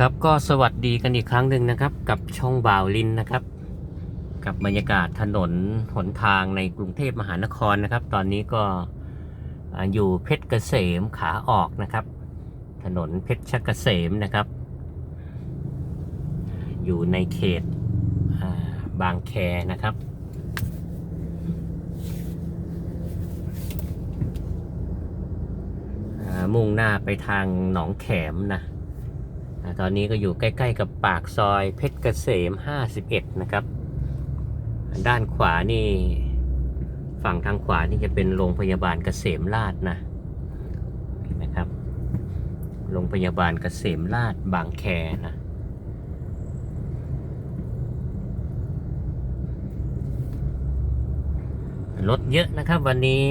ครับก็สวัสดีกันอีกครั้งหนึ่งนะครับ กับช่องบ่าวลินนะครับ กับบรรยากาศถนนหนทางในกรุงเทพมหานครนะครับ ตอนนี้ก็อยู่เพชรเกษมขาออกนะครับ ถนนเพชรเกษมนะครับ อยู่ในเขตบางแคนะครับมุ่งหน้าไปทางหนองแขมนะ ตอนนี้ก็อยู่ใกล้ๆกับปากซอยเพชรเกษม 51 นะครับ ด้านขวานี่ ฝั่งทางขวานี่จะเป็นโรงพยาบาลเกษมราชนะเห็นไหมครับ โรงพยาบาลเกษมราชบางแคนะรถเยอะนะครับวันนี้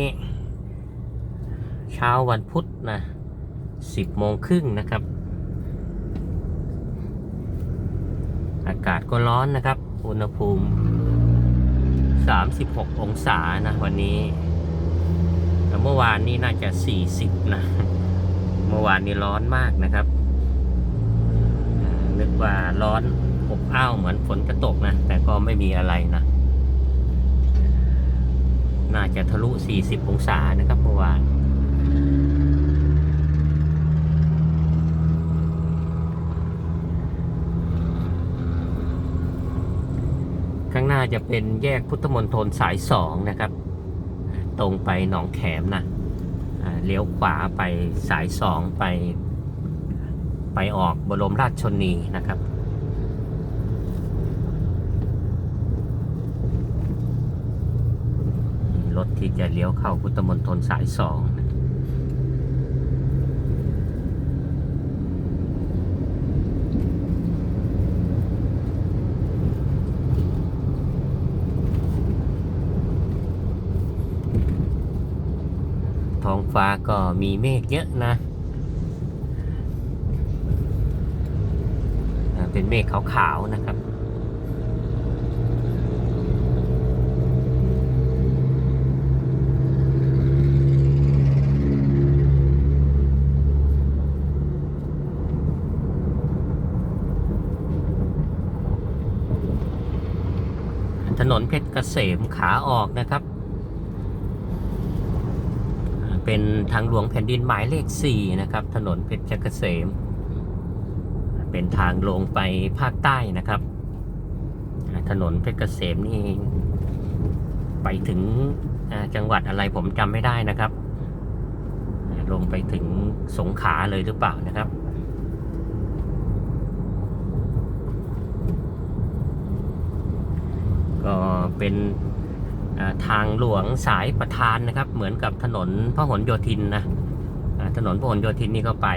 เช้าวันพุธนะสิบโมงครึ่งนะครับ อากาศก็ร้อนนะครับ อุณหภูมิ 36 องศานะวันนี้แต่เมื่อวานนี้น่าจะ 40 นะ เมื่อวานนี้ร้อนมากนะครับ นึกว่าร้อนอบอ้าวเหมือนฝนจะตกนะ แต่ก็ไม่มีอะไรนะ น่าจะทะลุ 40 องศานะครับเมื่อวาน ข้างหน้าจะเป็นแยกพุทธมณฑลสายสองนะครับ ตรงไปหนองแขมนะเลี้ยวขวาไปสายสองไป ไปออกบรมราชชนนีนะครับรถที่จะเลี้ยวเข้าพุทธมณฑลสายสองนะ ท้องฟ้าก็มีเมฆเยอะนะ เป็นเมฆขาวๆนะครับถนนเพชรเกษมขาออกนะครับ เป็นทางหลวงแผ่นดินหมายเลข 4 นะครับ ถนนเพชรเกษม เป็นทางลงไปภาคใต้นะครับ ถนนเพชรเกษมนี่ไปถึงจังหวัดอะไรผมจำไม่ได้นะครับ ลงไปถึงสงขลาเลยหรือเปล่านะครับก็เป็น ทางหลวงสายประทานนะครับ เหมือนกับถนนพหลโยธินนะถนนพหลโยธินนี่ก็ไป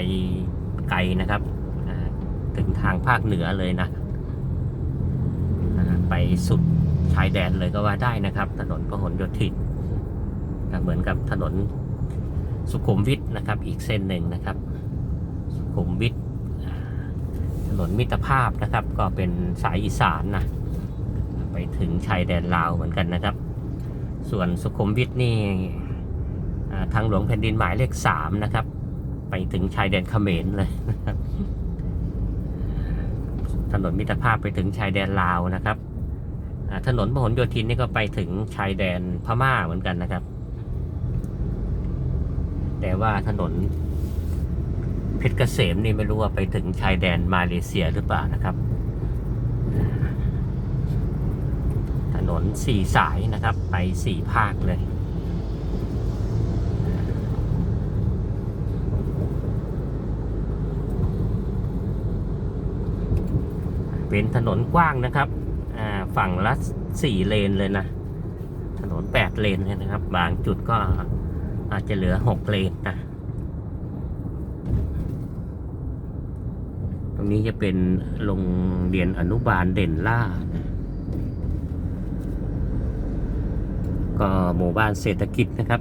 ไกลนะครับถึงทางภาคเหนือเลยนะไปสุดชายแดนเลยก็ว่าได้นะครับ ถนนพหลโยธินเหมือนกับถนนสุขุมวิทนะครับ อีกเส้นหนึ่งนะครับ สุขุมวิทถนนมิตรภาพนะครับ ก็เป็นสายอีสานนะไปถึงชายแดนลาวเหมือนกันนะครับ ส่วนสุขุมวิทนี่ทางหลวงแผ่นดินหมายเลขสามนะครับ ไปถึงชายแดนเขมรเลยนะครับถนนมิตรภาพไปถึงชายแดนลาวนะครับถนนพหลโยธินนี่ก็ไปถึงชายแดนพม่าเหมือนกันนะครับ แต่ว่าถนนเพชรเกษมนี่ไม่รู้ว่าไปถึงชายแดนมาเลเซียหรือเปล่านะครับ นนสี่สายนะครับ ไปสี่ภาคเลย เป็นถนนกว้างนะครับ ฝั่งละสี่เลนเลยนะ ถนนแปดเลนเลยนะครับ บางจุดก็อาจจะเหลือหกเลนนะตรงนี้จะเป็นโรงเรียนอนุบาลเด่นล่านะ ก็หมู่บ้านเศรษฐกิจนะครับ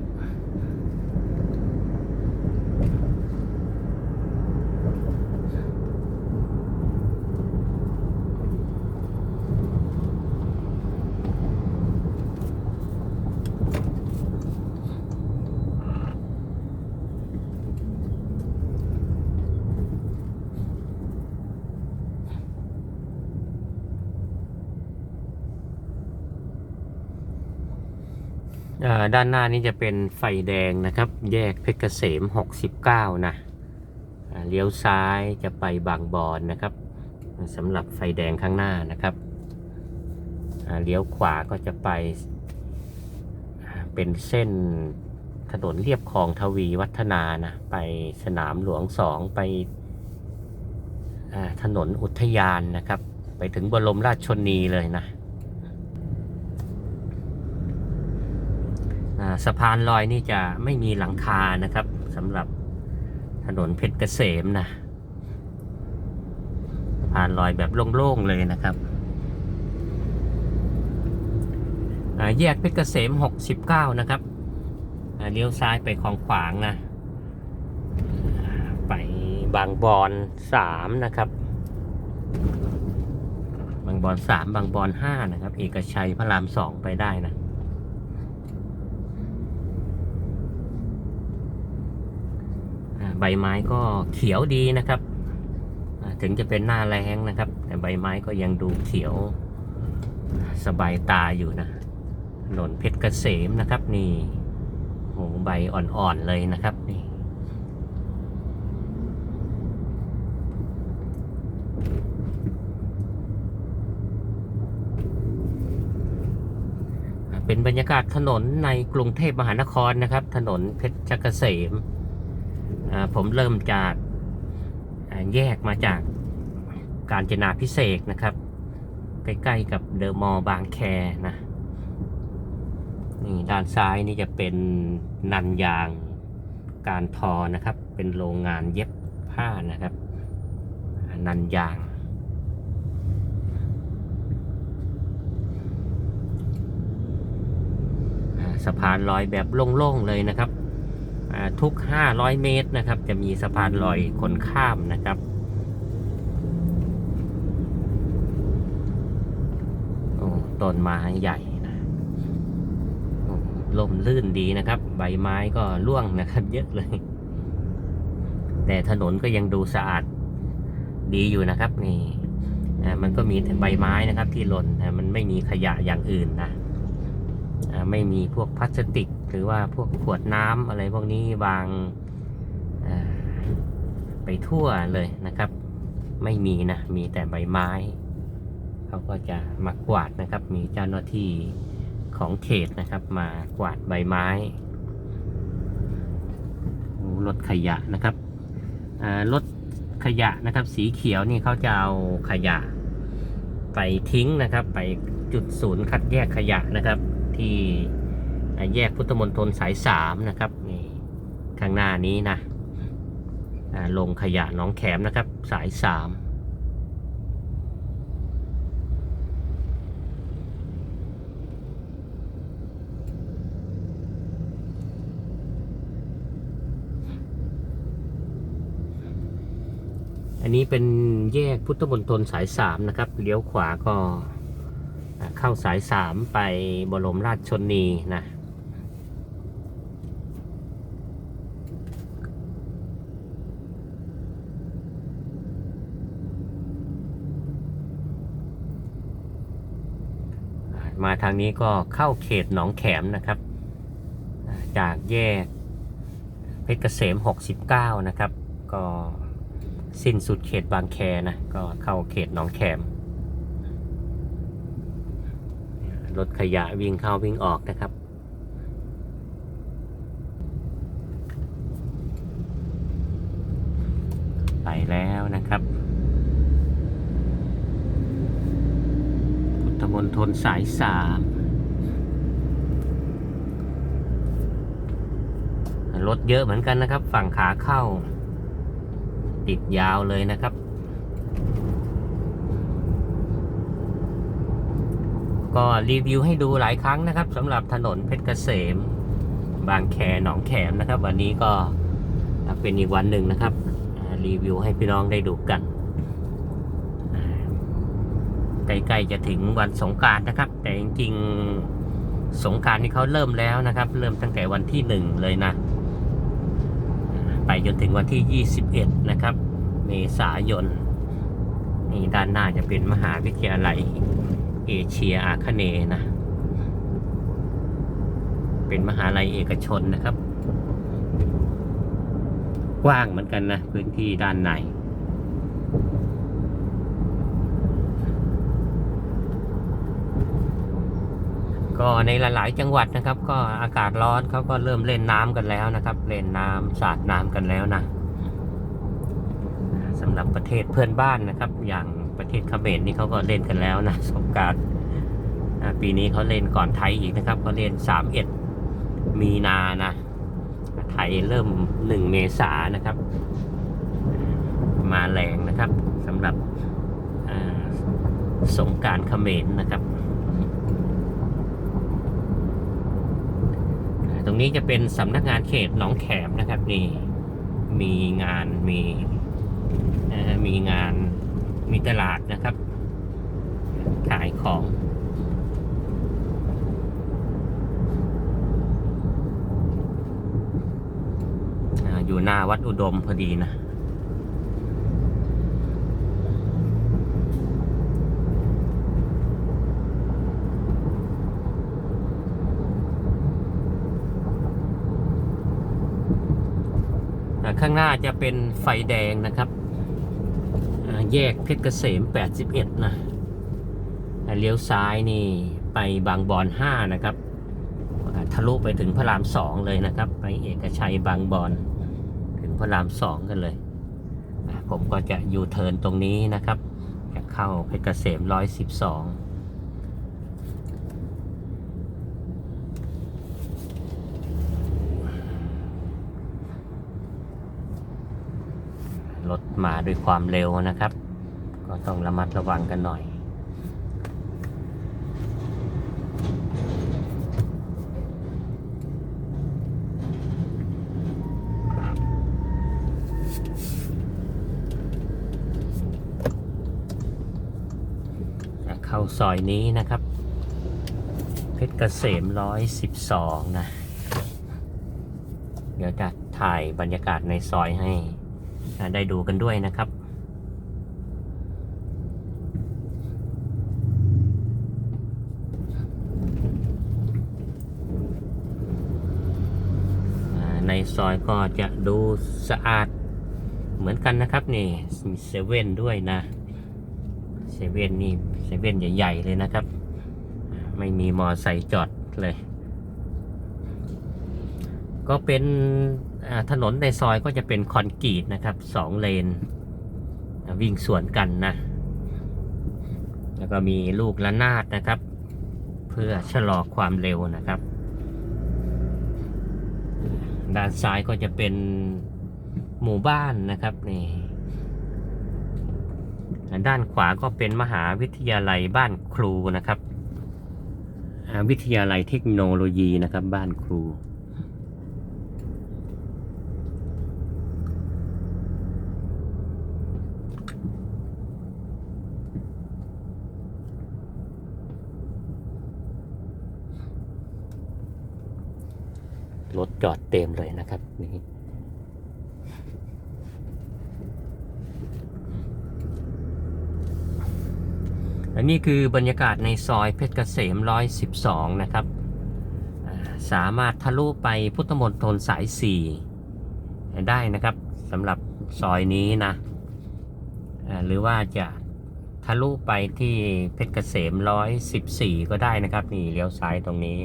ด้านหน้านี้จะเป็นไฟแดงนะครับ แยกเพชรเกษม 69 นะอ่าเลี้ยวซ้ายจะไปบางบอนนะครับสำหรับไฟแดงข้างหน้านะครับเลี้ยวขวาก็จะไป เป็นเส้นถนนเรียบคลองทวีวัฒนานะไปสนามหลวงสองไปถนนอุทยานนะครับ ไปถึงบรมราชชนีเลยนะ อ่า สะพานลอยนี่จะไม่มีหลังคานะครับสำหรับถนนเพชรเกษมนะสะพานลอยแบบโล่งๆเลยนะครับแยกเพชรเกษม 69 นะครับเลี้ยวซ้ายไปคลองขวางนะ ไปบางบอน3นะครับ บางบอน3บางบอน5นะครับ เอกชัยพระราม 2 ไปได้นะ อ่า ใบไม้ก็เขียวดีนะครับ ถึงจะเป็นหน้าแรงนะครับ แต่ใบไม้ก็ยังดูเขียวสบายตาอยู่นะถนนเพชรเกษมนะครับ นี่โหใบอ่อนๆเลยนะครับนี่เป็นบรรยากาศถนนในกรุงเทพมหานครนะครับ ถนนเพชรเกษม ผมเริ่มจากแยกมาจากการจนาพิเศษนะครับ ใกล้ๆกับเดอะมอลล์บางแคนะนี่ด้านซ้ายนี่จะเป็นนันยางการทอนะครับ เป็นโรงงานเย็บผ้านะครับ นันยาง สะพานลอยแบบโล่งๆเลยนะครับ ทุก 500 เมตรนะครับ จะมีสะพานลอยคนข้ามนะครับ โอ้ต้นไม้ใหญ่นะโอ้ลมลื่นดีนะครับ ใบไม้ก็ร่วงนะครับ เยอะเลย แต่ถนนก็ยังดูสะอาดดีอยู่นะครับ นี่มันก็มีแต่ใบไม้นะครับที่หล่นแต่มันไม่มีขยะอย่างอื่นนะไม่มีพวกพลาสติก หรือว่าพวกขวดน้ำอะไรพวกนี้วางาไปทั่วเลยนะครับ ไม่มีนะ มีแต่ใบไม้ เขาก็จะมากวาดนะครับ มีเจ้าหน้าที่ของเขตนะครับ มากวาดใบไม้รถขยะนะครับรถขยะนะครับ สีเขียวนี่เขาจะเอาขยะ ไปทิ้งนะครับ ไปจุดศูนย์คัดแยกขยะนะครับที่ แยกพุทธมณฑลสายสามนะครับนี่ข้างหน้านี้นะลงขยะหนองแขมนะครับ สายสามอันนี้เป็นแยกพุทธมณฑลสายสามนะครับ เลี้ยวขวาก็เข้าสายสามไปบรมราชชนนีนะ มาทางนี้ก็เข้าเขตหนองแขมนะครับ จากแยกเพชรเกษม 69 นะครับ ก็สิ้นสุดเขตบางแคนะ ก็เข้าเขตหนองแขม รถขยะวิ่งเข้าวิ่งออกนะครับไปแล้วนะครับ พุทธ มณฑลสายสามรถเยอะเหมือนกันนะครับ ฝั่งขาเข้า ติดยาวเลยนะครับ ก็รีวิวให้ดูหลายครั้งนะครับสำหรับถนนเพชรเกษม บางแคหนองแขมนะครับ วันนี้ก็เป็นอีกวันหนึ่งนะครับ รีวิวให้พี่น้องได้ดูกัน ใกล้ๆจะถึงวันสงการนะครับ แต่จริงๆสงการนี่เขาเริ่มแล้วนะครับ เริ่มตั้งแต่วันที่หนึ่งเลยนะ ไปจนถึงวันที่ 21 นะครับ เมษายนนี่ด้านหน้าจะเป็นมหาวิทยาลัยเอเชียอาคเนย์นะเปเป็นมหาลัยเอกชนนะครับ กว้างเหมือนกันนะ พื้นที่ด้านใน ก็ในหลาย ๆ จังหวัดนะครับ ก็อากาศร้อนเขาก็เริ่มเล่นน้ำกันแล้วนะครับ เล่นน้ำสาดน้ำกันแล้วนะสำหรับประเทศเพื่อนบ้านนะครับ อย่างประเทศเขมรนี่เขาก็เล่นกันแล้วนะสงการปีนี้เขาเล่นก่อนไทยอีกนะครับเขาเล่น31มีนานะไทยเริ่ม1เมษานะครับ มาแรงนะครับสำหรับสงการเขมรนะครับ ตรงนี้จะเป็นสำนักงานเขตหนองแขมนะครับนี่มีงานมีมีงานมีตลาดนะครับขายของอยู่หน้าวัดอุดมพอดีนะ ข้างหน้าจะเป็นไฟแดงนะครับ แยกเพชรเกษม 81 นะอ่าเลี้ยวซ้ายนี่ไปบางบอน 5 นะครับ ทะลุไปถึงพระราม 2 เลยนะครับ ไปเอกชัยบางบอน ถึงพระราม 2 กันเลย ผมก็จะยูเทิร์นตรงนี้นะครับ จะเข้าเพชรเกษม 112 รถมาด้วยความเร็วนะครับ ก็ต้องระมัดระวังกันหน่อย เข้าซอยนี้นะครับ เพชรเกษม112นะ เดี๋ยวจะถ่ายบรรยากาศในซอยให้ ได้ดูกันด้วยนะครับ ในซอยก็จะดูสะอาดเหมือนกันนะครับนี่มีเซเว่นด้วยนะเซเว่นนี่เซเว่นใหญ่ ๆ เลยนะครับ ไม่มีมอไซค์จอดเลย ก็เป็น ถนนในซอยก็จะเป็นคอนกรีตนะครับสองเลน วิ่งสวนกันนะ แล้วก็มีลูกระนาดนะครับ เพื่อชะลอความเร็วนะครับ ด้านซ้ายก็จะเป็นหมู่บ้านนะครับนี่ด้านขวาก็เป็นมหาวิทยาลัยบ้านครูนะครับ วิทยาลัยเทคโนโลยีนะครับบ้านครู รถจอดเต็มเลยนะครับนี่อันนี้คือบรรยากาศในซอยเพชรเกษม 112 นะครับสามารถทะลุไปพุทธมณฑลสาย 4 ได้นะครับสำหรับซอยนี้นะหรือว่าจะทะลุไปที่เพชรเกษม 114 ก็ได้นะครับ นี่เลี้ยวซ้ายตรงนี้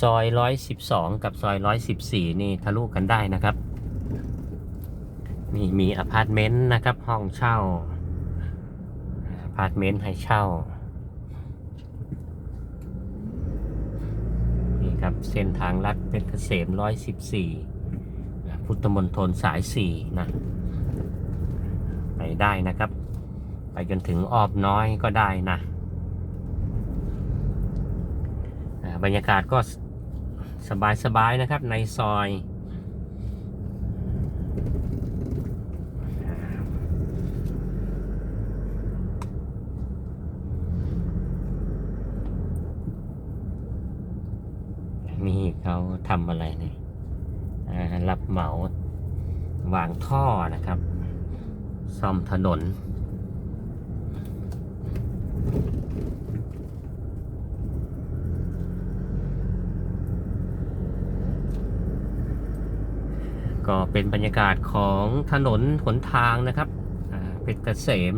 ซอย112กับซอย114นี่ทะลุกันได้นะครับมีมีอพาร์ตเมนต์นะครับ ห้องเช่าอพาร์ตเมนต์ให้เช่านี่ครับเส้นทางลัดเพชรเกษม114พุทธมณฑลสาย4นะไปได้นะครับ ไปจนถึงออบน้อยก็ได้นะ อ่า บรรยากาศก็สบายๆนะครับในซอย นี่เขาทำอะไรเนี่ยรับเหมาวางท่อนะครับ ซ่อมถนน ก็เป็นบรรยากาศของถนนหนทางนะครับอ่าเพชรเกษม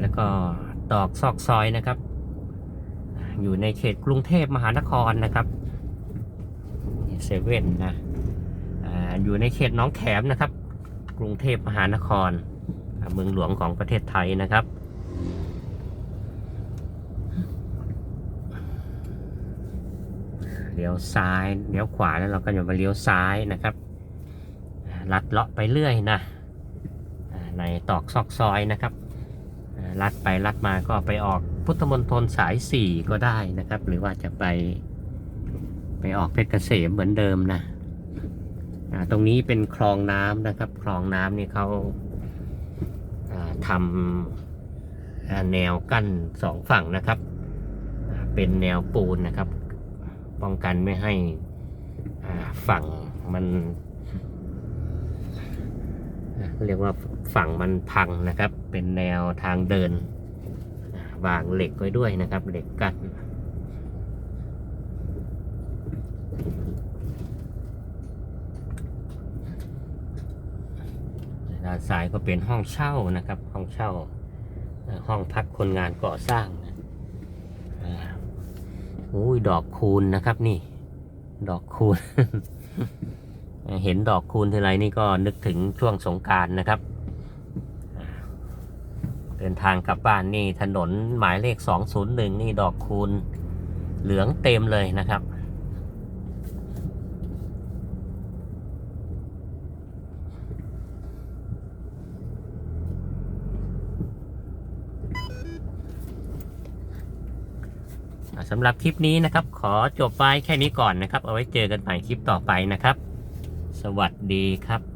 แล้วก็ตอกซอกซอยนะครับ อยู่ในเขตกรุงเทพมหานครนะครับเซเว่นนะอยู่ในเขตน้องแขมนะครับ กรุงเทพมหานคร เมืองหลวงของประเทศไทยนะครับเลี้ยวซ้ายเลี้ยวขวาแล้วเราก็จะมาเลี้ยวซ้ายนะครับ ลัดเลาะไปเรื่อยนะในตอกซอกซอยนะครับลัดไปลัดมาก็ไปออกพุทธมณฑลสายสี่ก็ได้นะครับ หรือว่าจะไปไปออกเพชรเกษมเหมือนเดิมนะตรงนี้เป็นคลองน้ำนะครับ คลองน้ำนี่เขาทำแนวกั้นสองฝั่งนะครับ เป็นแนวปูนนะครับ ป้องกันไม่ให้ฝั่งมัน เรียกว่าฝั่งมันพังนะครับ เป็นแนวทางเดินอ่าวางเหล็กไว้ด้วยนะครับ เหล็กกั้นด้านซ้ายก็เป็นห้องเช่านะครับ ห้องเช่า ห้องพักคนงานก่อสร้างนะอุ้ยดอกคูณนะครับนี่ ดอกคูณ เห็นดอกคูณทีไรนี่ก็นึกถึงช่วงสงการนะครับ เดินทางกลับบ้านนี่ถนนหมายเลข 201 นี่ดอกคูณเหลืองเต็มเลยนะครับสำหรับคลิปนี้นะครับ ขอจบไปแค่นี้ก่อนนะครับ เอาไว้เจอกันใหม่คลิปต่อไปนะครับ สวัสดีครับ